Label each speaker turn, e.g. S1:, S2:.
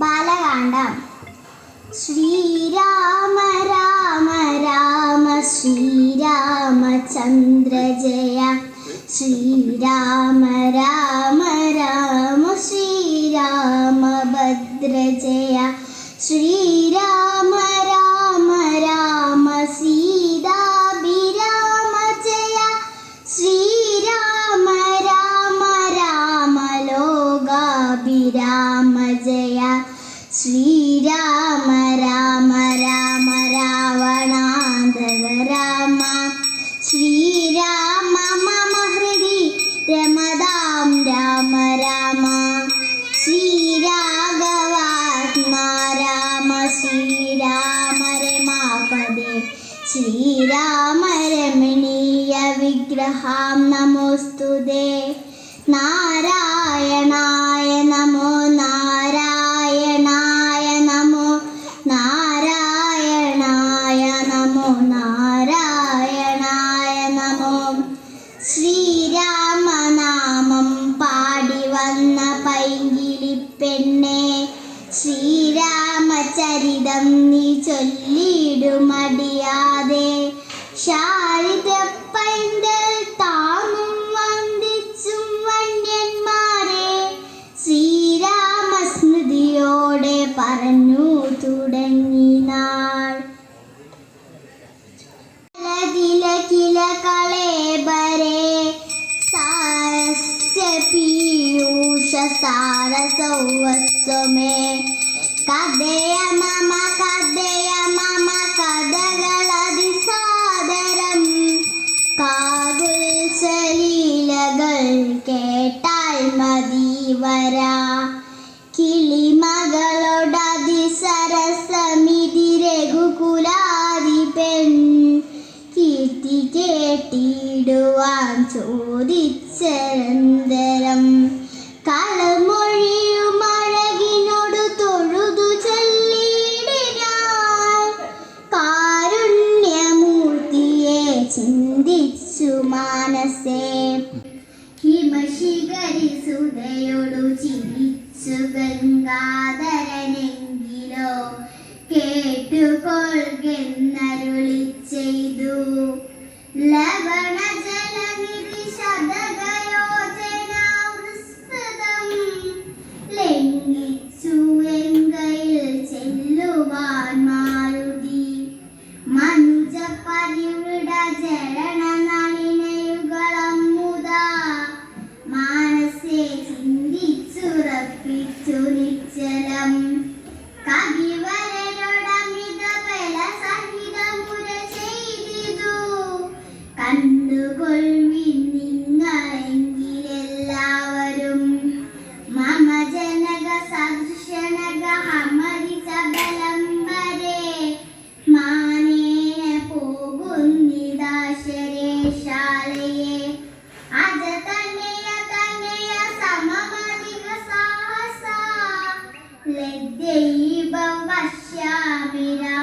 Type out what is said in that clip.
S1: ബാലകാന്ഡം. ശ്രീരാമ രാമ രാമ ശ്രീരാമചന്ദ്ര ജയ. ശ്രീരാമ രാമ രാമ ശ്രീരാമഭദ്ര ശ്രീരാമ രാമ ശ്രീരാമ രമാപദേ ശ്രീരാമ രമണീയ വിഗ്രഹാം നമോസ്തുതേ നാരായണായ നമോ നാരായണായ നമോ നാരായണായ നമോ നാരായണായ നമോ. ശ്രീരാമനാമം പാടി വന്ന പൈങ്കിളി പെണ്ണെ ശ്രീരാമചരിതം നീ പൈന്തൽ താങ്ങും വന്ദിച്ചും വന്യന്മാരെ. ശ്രീരാമസ്മൃതിയോടെ പറഞ്ഞു തുടങ്ങിനാൾ കളേബരേ. സാരസ്യ പീയൂഷ സാരസൗവസ്വമേ കഥയ മമ കഥയ മമ കഥകളതിസാദരം കാകുൽസലീലകൾ കേട്ടാൽ മതി വരാ. കിളിമകളോടതിസരസമിതി രഘുകുലാതി പെൺ. കീർത്തി കേട്ടിടുവാൻ ചോദിച്ചരന്തരം ചിന്തിച്ചു മാനസേ. ഹിമശിഖരിസുതയോടു ചിരിച്ചു ഗംഗാധരനെങ്കിലോ. കേട്ടുകൊൾകെന്നരുളി ലജ്ജൈവം പശ്യാമിരാ